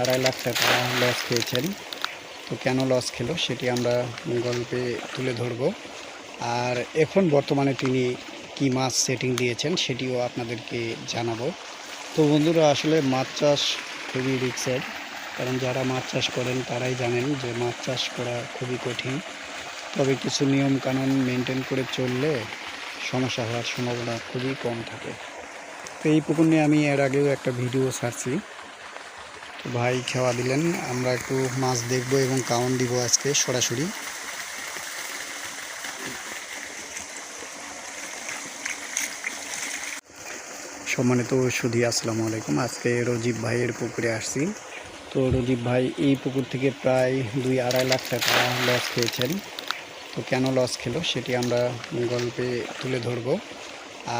আড়াই লাখ টাকা লস খেয়েছেন। তো কেন লস খেলো সেটি আমরা গল্পে তুলে ধরব। আর এখন বর্তমানে তিনি কি মাছ সেটিং দিয়েছেন সেটিও আপনাদেরকে জানাব। তো বন্ধুরা, আসলে মাছ চাষ খুবই রিক্সের কারণ যারা মাছ চাষ করেন তারাই জানেন যে মাছ চাষ করা খুবই কঠিন। তবে কিছু নিয়ম কানুন মেনটেন করে চললে সমস্যা হওয়ার সম্ভাবনা খুবই কম থাকে। তো এই পুকুর নিয়ে আমি এর আগেও একটা ভিডিও ছাড়ছি। ভাই খাওয়া দিলেন। আমরা একটু মাছ দেখব এবং কাউন্ট দিব আজকে সরাসরি। সম্মানিত সুধী আসসালামু আলাইকুম। আজকে রজিব ভাইয়ের পুকুরে আসছি। তো রজিব ভাই, এই পুকুর থেকে প্রায় দুই আড়াই লাখ টাকা লস খেয়েছেন। তো কেন লস খেলো সেটি আমরা গল্পে তুলে ধরব।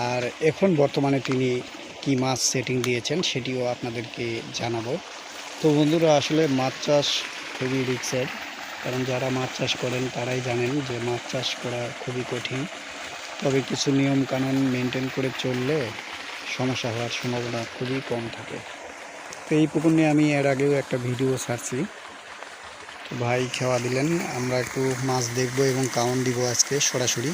আর এখন বর্তমানে তিনি কি মাছ সেটিং দিয়েছেন সেটিও আপনাদেরকে জানাব। তো বন্ধুরা, আসলে মাছ চাষ খুবই রিক্সের, কারণ যারা মাছ চাষ করেন তারাই জানেন যে মাছ চাষ করা খুবই কঠিন। তবে কিছু নিয়ম কানুন মেনটেন করে চললে সমস্যা হওয়ার সম্ভাবনা খুবই কম থাকে। তো এই পুকুর নিয়ে আমি এর আগেও একটা ভিডিও ছাড়ছি। তো ভাই খেওয়া দিলেন, আমরা একটু মাছ দেখব এবং কাউন দিব আজকে সরাসরি।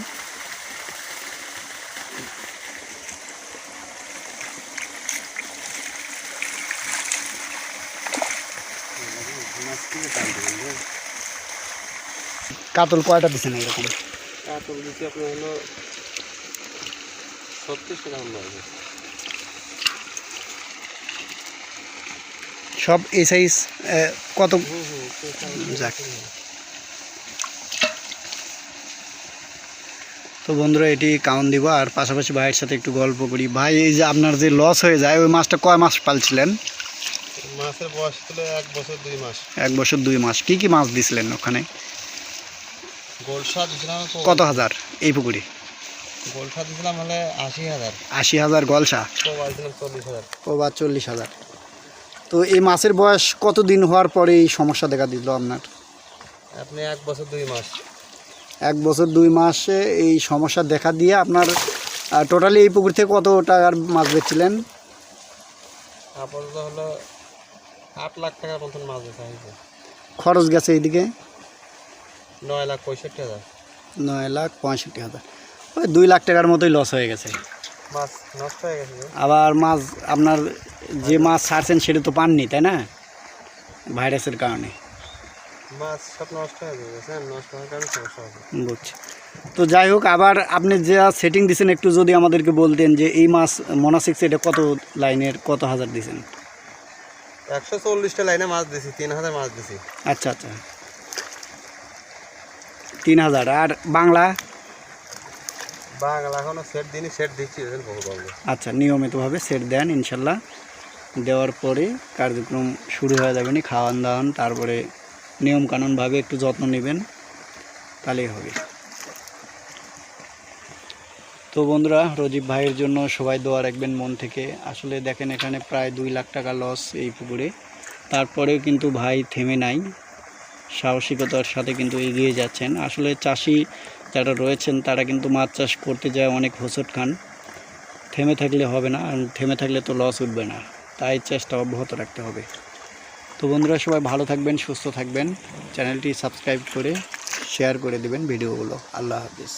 কাতল কয়টা দিচ্ছেন এরকম? কাতল দিচ্ছি আপনার হলো টাকা। সব এই সাইজ কত? তো যাক। তো বন্ধুরা এটি কাউন্ট দিব আর পাশাপাশি ভাইয়ের সাথে একটু গল্প করি। ভাই এই যে আপনার যে লস হয়ে যায় ওই মাছটা কয় মাস পালছিলেন? মাছের বয়স ছিল এক বছর দুই মাস। এক বছর দুই মাস। কি কি মাছ দিছিলেন ওখানে? গোলসা দিয়েছিলাম তো- কত হাজার? এই পুকুরে? গোলসা দিয়েছিলাম হলে আশি হাজার। আশি হাজার গলসা চল্লিশ হাজার। ও বা চল্লিশ হাজার। তো এই মাছের বয়স কতদিন হওয়ার পরে এই সমস্যা দেখা দিল আপনার? আপনি এক বছর দুই মাস। এক বছর দুই মাসে এই সমস্যা দেখা দিয়ে আপনার টোটালি এই পুকুর থেকে কত টাকার মাছ বেচছিলেন? আপাতত হলো আট লাখ টাকার মতন মাছ বেচা হয়েছে খরচ গেছে এইদিকে? নয় লাখ পঁয়ষট্টি হাজার। নয় লাখ পঁয়ষট্টি হাজার। ওই দুই লাখ টাকার মতোই লস হয়ে গেছে। মাছ নষ্ট হয়ে গেছে আবার মাছ আপনার যে মাছ ছাড়ছেন সেটা তো পাননি তাই না? ভাইরাসের কারণে। মাছ সব নষ্ট হয়ে গেছে নষ্ট হওয়ার কারণে সমস্যা হবে বুঝছি। তো যাই হোক আবার আপনি যে সেটিং দিছেন একটু যদি আমাদেরকে বলতেন যে এই মাছ মোনাসিক্স এটা কত লাইনের কত হাজার দিছেন? একশো চল্লিশটা লাইনে মাছ দিছি তিন হাজার মাছ দিছি। আচ্ছা আচ্ছা। তিন হাজার আর বাংলা? বাংলা এখনও সেট দিনই সেট দিচ্ছি আচ্ছা নিয়মিতভাবে সেট দেন ইনশাল্লাহ। দেওয়ার পরে কার্যক্রম শুরু হয়ে যাবে নি খাওয়ান দাওয়ান তারপরে নিয়মকানুনভাবে একটু যত্ন নেবেন তাহলেই হবে। তো বন্ধুরা, রজীব ভাইয়ের জন্য সবাই দোয়া রাখবেন মন থেকে। আসলে দেখেন এখানে প্রায় দুই লাখ টাকা লস এই পুকুরে। তারপরেও কিন্তু ভাই থেমে নাই। সাহসিকতার সাথে কিন্তু এগিয়ে যাচ্ছেন। আসলে চাষি যারা রয়েছেন, তারা কিন্তু মাছ চাষ করতে যায় অনেক হোঁচট খান। থেমে থাকলে হবে না, আর থেমে থাকলে তো লস উঠবে না। তাই চেষ্টা অব্যাহত রাখতে হবে। তো বন্ধুরা, সবাই ভালো থাকবেন, সুস্থ থাকবেন। চ্যানেলটি সাবস্ক্রাইব করে শেয়ার করে দেবেন ভিডিওগুলো। আল্লাহ হাফিজ।